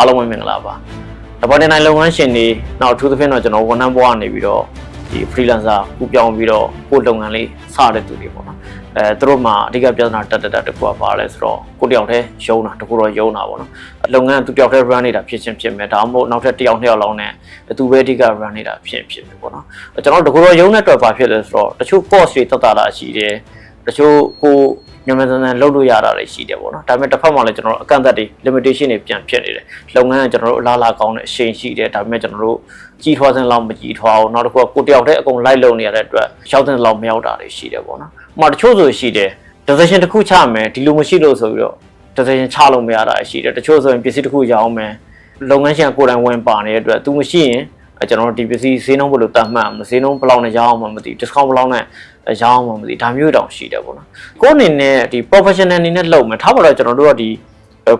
အားလုံးပဲမင်္ဂလာပါတပတ်တိုင်းလုပ်ငန်းရှင်တွေနောက်အထူးသဖြင့်တော့ကျွန်တော်ဝန်ထမ်းဘဝကနေပြီးတော့ဒီ freelancer ကူပြောင်းပြီးတော့ကိုယ်လုပ်ငန်းလေးစတဲ့သူတွေပေါ့နော်အဲသူတို့မှာအဓိကပြဿနာတက်တက်တက်တစ်ခုကပါလဲဆိုတော့ကိုယ်တယောက်တည်းရုံးတာတခုတော့ရုံးတာပေါ့နော်လုပ်ငန်းသူတယောက်တည်း run နေတာဖြစ်ချင်းဖြစ်မယ်ဒါမှမဟုတ်နောက်ထပ်တစ်ယောက်နှစ်ယောက်လောက်နဲ့သူပဲအဓိက run နေတာဖြစ်ဖြစ်မယ်ပေါ့နော်ကျွန်တော်တခုတော့ရုံးတဲ့အတွက်ပါဖြစ်လဲဆိုတော့တချို့ cost တွေတက်တာလာရှိတယ်တချို့ကို မြန်မာစံစံလုပ်လို့ရတာတွေရှိတယ်ပေါ့နော်ဒါပေမဲ့တစ်ဖက်မှာလည်းကျွန်တော်တို့အကန့်အသတ်တွေ limitation တွေပြန်ဖြစ်နေတယ်လုပ်ငန်းကကျွန်တော်တို့အလားအလာကောင်းတဲ့အရှိန်ရှိတယ်ဒါပေမဲ့ကျွန်တော်တို့ကြီးထွားစင်းလောက်မကြီးထွားအောင်နောက်တစ်ခုကကိုတယောက်တည်းအကုန်လိုက်လုံနေရတဲ့အတွက်ရောက်တဲ့လောက်မရောက်တာတွေရှိတယ်ပေါ့နော်။ဥပမာတချို့ဆိုရှိတယ် decision တစ်ခုချမယ်ဒီလိုမရှိလို့ဆိုပြီးတော့ decision ချလို့မရတာရှိတယ်တချို့ဆိုရင်ပစ္စည်းတစ်ခုရောင်းမယ်လုပ်ငန်းရှင်ကိုယ်တိုင်ဝင်ပါနေတဲ့အတွက် तू မရှိရင် အဲကျွန်တော်တို့ဒီပစ္စည်းဈေးနှုန်းဘယ်လိုတတ်မှတ်မလဲဈေးနှုန်းဘယ်လောက်နဲ့ရောင်းအောင်မသိဘူး discount ဘယ်လောက်နဲ့ရောင်းအောင်မသိဘူးဒါမျိုးတောင်ရှိတယ်ပေါ့နော်ကိုယ်အနေနဲ့ဒီ professional အနေနဲ့လုပ်မယ်ထားပါတော့ကျွန်တော်တို့ကဒီ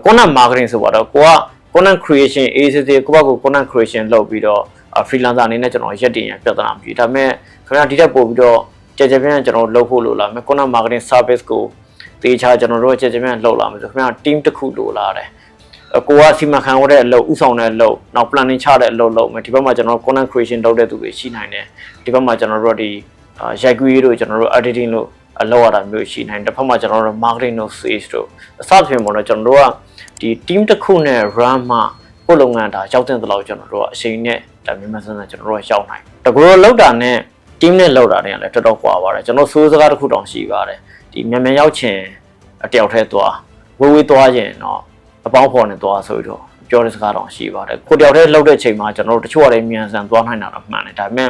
content marketing ဆိုပါတော့ကိုက content creation agency ကိုယ့်ဘက်ကို content creation လုပ်ပြီးတော့ freelancer အနေနဲ့ကျွန်တော်ရက်တင်ရပြဿနာမရှိဒါပေမဲ့ခင်ဗျာဒီတက်ပို့ပြီးတော့ကြကြပြန့်ကျွန်တော်လုပ်ဖို့လိုလာမယ် content marketing service ကိုတေချာကျွန်တော်တို့ကြကြပြန့်လုပ်လာမယ်ဆိုခင်ဗျာ team တစ်ခုလိုလာတယ် ကိုကစီမံခန့်ဝတဲ့အလုပ်ဥဆောင်တဲ့အလုပ်နောက် planning ချတဲ့အလုပ်လုပ်မယ်ဒီဘက်မှာကျွန်တော် content creation လုပ်တဲ့သူတွေရှိနိုင်တယ်ဒီဘက်မှာကျွန်တော်တို့ကဒီရိုက်ကူးရေးတို့ကျွန်တော်တို့ editing လို့အလုပ်ရတာမျိုးရှိနိုင်တစ်ဖက်မှာကျွန်တော်တို့ marketing တို့ sales တို့အစပြင်ပေါ့နော်ကျွန်တော်တို့ကဒီ team တစ်ခုနဲ့ run မှာကိုယ်လုပ်ငန်းဒါရောက်တဲ့တလောက်ကျွန်တော်တို့ကအချိန်နဲ့ဒါမြန်မာစံစံကျွန်တော်တို့ကရောက်နိုင်တကူတော့လောက်တာနဲ့ team နဲ့လောက်တာနဲ့လည်းတော်တော်ကွာပါတယ်ကျွန်တော်စိုးစကားတစ်ခုတောင်ရှိပါတယ်ဒီမြန်မြန်ရောက်ချင်အတယောက်တည်းသွားဝေးဝေးသွားရင်တော့ အပေါင်းဖော်နဲ့သွားဆိုပြီးတော့ပြောတဲ့စကားတောင်ရှိပါတယ်ကိုတယောက်တည်းလောက်တဲ့ချိန်မှာကျွန်တော်တို့တချို့ကလည်းမြန်ဆန်သွားနိုင်တာတော့မှန်တယ်ဒါပေမဲ့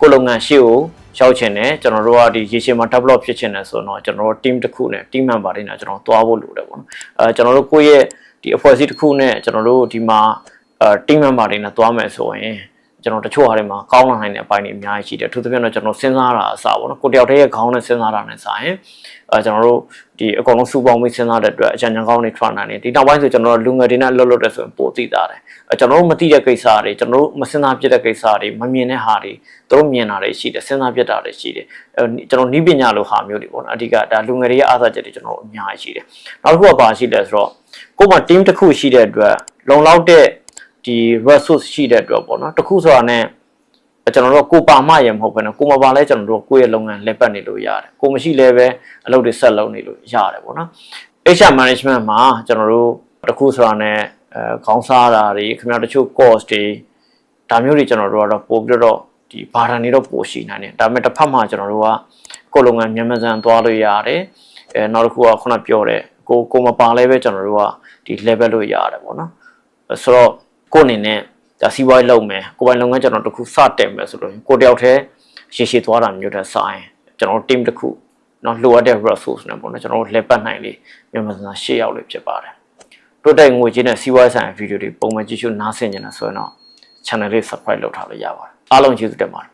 ကိုလုပ်ငန်းရှေ့ကိုရောက်ချင်တယ်ကျွန်တော်တို့ကဒီရေရှည်မှာ develop ဖြစ်ချင်တယ်ဆိုတော့ကျွန်တော်တို့ team တစ်ခုနဲ့ team member တွေနဲ့ကျွန်တော်သွားဖို့လိုတယ်ပေါ့နော်အဲကျွန်တော်တို့ကိုယ့်ရဲ့ဒီအဖွဲ့အစည်းတစ်ခုနဲ့ကျွန်တော်တို့ဒီမှာအဲ team member တွေနဲ့သွားမယ်ဆိုရင် ကျွန်တော်တချို့ဟာတွေမှာကောင်းလာနိုင်တဲ့အပိုင်းတွေအများကြီးရှိတယ်အထူးသဖြင့်တော့ကျွန်တော်စဉ်းစားတာအစားပေါ့နော်ကိုတယောက်တည်းရဲ့ခေါင်းနဲ့စဉ်းစားတာနဲ့ဆိုင်အဲကျွန်တော်တို့ဒီအကောင်လုံးစူပေါင်းပြီးစဉ်းစားတဲ့အတွက်အကြံဉာဏ်ကောင်းတွေထွက်နိုင်တယ်ဒီနောက်ပိုင်းဆိုကျွန်တော်တို့လူငယ်တွေနဲ့လှုပ်လှုပ်တဲ့ဆိုရင်ပိုသိတာတယ်အဲကျွန်တော်တို့မသိတဲ့ကိစ္စတွေကျွန်တော်တို့မစဉ်းစားပြတဲ့ကိစ္စတွေမမြင်တဲ့ဟာတွေသူတို့မြင်တာတွေရှိတယ်စဉ်းစားပြတာတွေရှိတယ်အဲကျွန်တော်နီးပညာလိုဟာမျိုးတွေပေါ့နော်အဓိကဒါလူငယ်တွေရဲ့အားသာချက်တွေကျွန်တော်တို့အများကြီးရှိတယ်နောက်တစ်ခုကပါရှိတယ်ဆိုတော့ကိုယ်မှာ team တစ်ခုရှိတဲ့အတွက်လုံလောက်တဲ့ ဒီ resource ရှိတဲ့အတွက်ပေါ့နော်တစ်ခုဆိုတာ ਨੇ ကျွန်တော်တို့ကိုပါမရမဟုတ်ဘဲနဲ့ကိုမပါလဲကျွန်တော်တို့ကိုယ့်ရဲ့လုပ်ငန်းလက်ပတ်နေလို့ရတယ်ကိုမရှိလဲပဲအလုပ်တွေဆက်လုပ်နေလို့ရတယ်ပေါ့နော် HR management မှာကျွန်တော်တို့တခုဆိုတာ ਨੇ အဲခေါင်းစားတာတွေခင်ဗျားတချို့ course တွေဒါမျိုးတွေကျွန်တော်တို့ကတော့ပို့ပြီးတော့ဒီဘာသာနေတော့ပို့ရှိနိုင်တယ်ဒါပေမဲ့တစ်ဖက်မှာကျွန်တော်တို့ကကိုယ်လုပ်ငန်းမြန်မာစံသွားလို့ရတယ်အဲနောက်တစ်ခုကခုနပြောတဲ့ကိုကိုမပါလဲပဲကျွန်တော်တို့ကဒီ level လို့ရတယ်ပေါ့နော်ဆိုတော့ ကိုယ့်အနေနဲ့ဒါစီးပွားရေးလုပ်မယ်ကိုယ်ပိုင်လုပ်ငန်းကျွန်တော်တခုစတင်မယ်ဆိုလို့ကိုယ်တယောက်တည်းရှေ့ရှေ့သွားတာမျိုးတဲ့ဆိုင်ကျွန်တော် team တခုနော်လိုအပ်တဲ့ resource နဲ့ပေါ့နော်ကျွန်တော်တို့လက်ပတ်နိုင်လေမြန်မာစံရှေ့ရောက်လေဖြစ်ပါတယ်တိုးတက်ငွေကြေးနဲ့စီးပွားရေးဆိုင်ရာဗီဒီယိုတွေပုံမှန်ကြည့်ရှုနားဆင်ကြတယ်ဆိုရင်တော့ channel လေး subscribe လုပ်ထားလို့ရပါတယ်အားလုံးကျေးဇူးတင်ပါတယ်